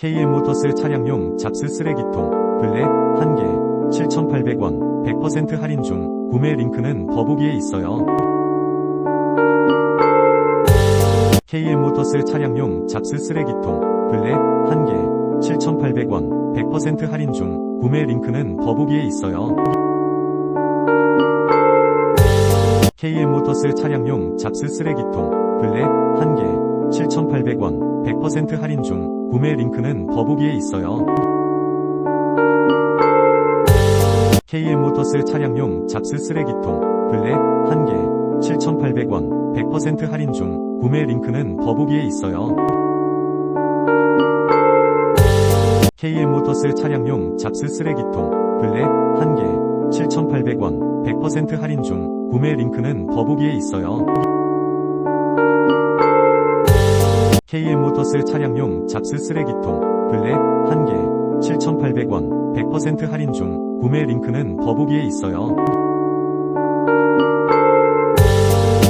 KM모터스 차량용 잡스 쓰레기통 블랙 1개 7,800원 100% 할인 중 구매 링크는 더보기에 있어요. KM모터스 차량용 잡스 쓰레기통 블랙 1개 7,800원 100% 할인 중 구매 링크는 더보기에 있어요. KM모터스 차량용 잡스 쓰레기통 블랙 1개 7,800원 100% 할인 중 구매 링크는 더보기에 있어요. KM모터스 차량용 잡스 쓰레기통 블랙 1개 7,800원 100% 할인 중 구매 링크는 더보기에 있어요. KM모터스 차량용 잡스 쓰레기통 블랙 1개 7,800원 100% 할인 중 구매 링크는 더보기에 있어요. KM모터스 차량용 잡스 쓰레기통 블랙 1개 7,800원 100% 할인 중 구매 링크는 더보기에 있어요.